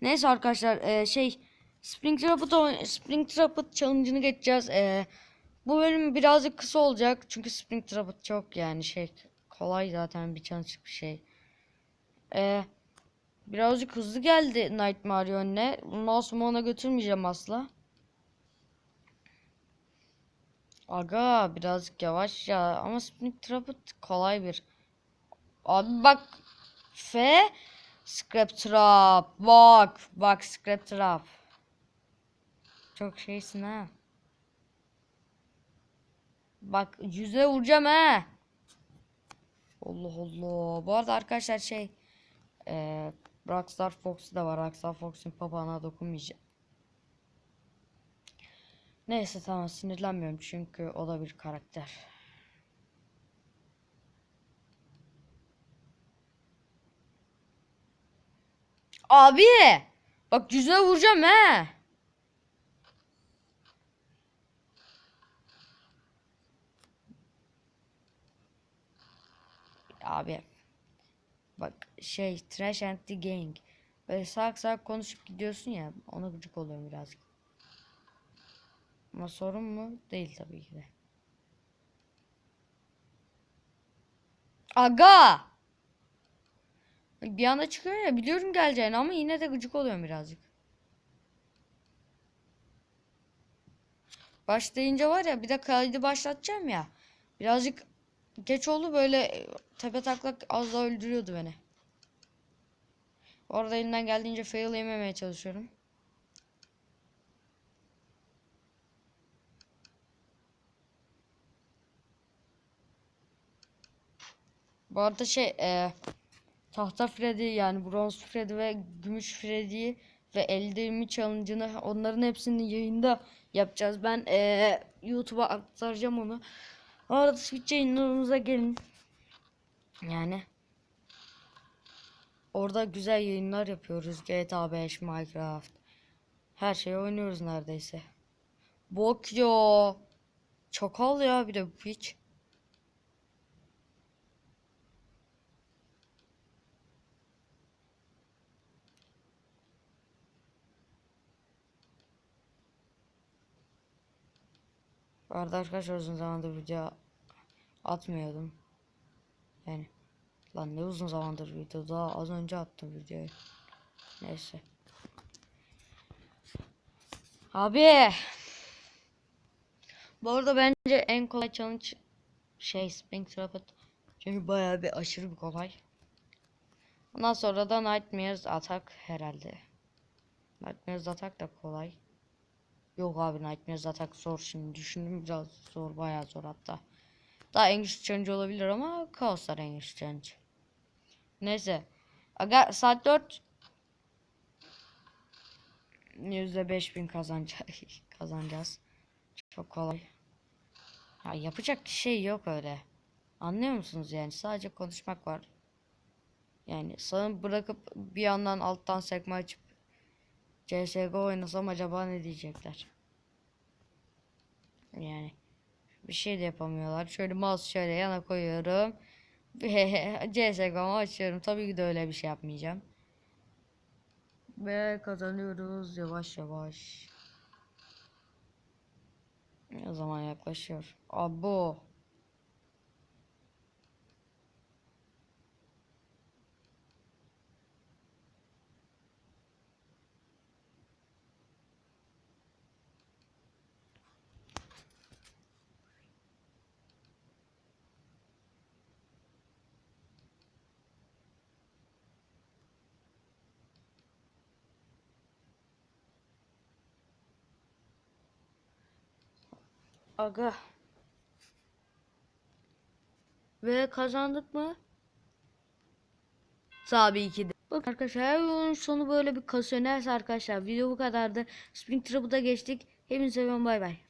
Neyse arkadaşlar e, şey Spring Trap'ı oyn- Spring Trap'ı challenge'ını geçeceğiz. E, bu bölüm birazcık kısa olacak. Çünkü Spring Trap'ı çok yani şey kolay zaten bir challenge bir şey. E, birazcık hızlı geldi Nightmare önüne. Sonra ona götürmeyeceğim asla. Aga birazcık yavaş ya ama Spring Trap'ı kolay bir. Abi bak F Scrap bak bak Scrap Çok şeysin ha. Bak yüze vuracağım ha. Allah Allah. Bu arada arkadaşlar şey eee Rockstar Fox da var. Rockstar Fox'un papağana dokunmayacağım. Neyse tamam sinirlenmiyorum çünkü o da bir karakter Abi bak yüzüne vuracağım he. Abi bak şey Trash and the Gang böyle salak salak konuşup gidiyorsun ya ona gıcık oluyorum birazcık. Ama sorun mu? Değil tabii ki de. Aga! Bir anda çıkıyor ya biliyorum geleceğini ama yine de gıcık oluyorum birazcık. Başlayınca var ya bir de kaydı başlatacağım ya. Birazcık geç oldu böyle e, tepe taklak az daha öldürüyordu beni. Orada elimden geldiğince fail yememeye çalışıyorum. Bu arada şey e, Tahta Freddy yani Bronze Freddy ve Gümüş Freddy'yi ve elde ilmi challenge'ını onların hepsini yayında yapacağız. Ben eee YouTube'a aktaracağım onu. O arada Twitch yayınlarımıza gelin. Yani orada güzel yayınlar yapıyoruz. GTA 5, Minecraft. Her şeyi oynuyoruz neredeyse. Bok yo. Çakal ya bir de bu piç. Bu arada arkadaşlar uzun zamandır video atmıyordum. Yani lan ne uzun zamandır video daha az önce attım videoyu. Neyse. Abi. Bu arada bence en kolay challenge şey Spring Trap'ı. Çünkü bayağı bir aşırı bir kolay. Ondan sonra da Nightmares Attack herhalde. Nightmares Attack da kolay. Yok abi Nightmares Attack zor şimdi düşündüm biraz zor bayağı zor hatta. Daha English Challenge olabilir ama Chaos'lar English Challenge. Neyse. Aga saat 4 %5000 kazanacağız. kazanacağız. Çok kolay. Ya yapacak şey yok öyle. Anlıyor musunuz yani? Sadece konuşmak var. Yani sana bırakıp bir yandan alttan sekme açıp CSGO oynasam acaba ne diyecekler? Yani bir şey de yapamıyorlar. Şöyle mouse şöyle yana koyuyorum. CSGO'mu açıyorum. Tabii ki de öyle bir şey yapmayacağım. Ve kazanıyoruz yavaş yavaş. Ne zaman yaklaşıyor? Abo. Aga. Ve kazandık mı? Tabii ki de. Bak arkadaşlar her oyunun sonu böyle bir kasıyor. Neyse arkadaşlar video bu kadardı. Spring Trap'ı da geçtik. Hepinize seviyorum bay bay.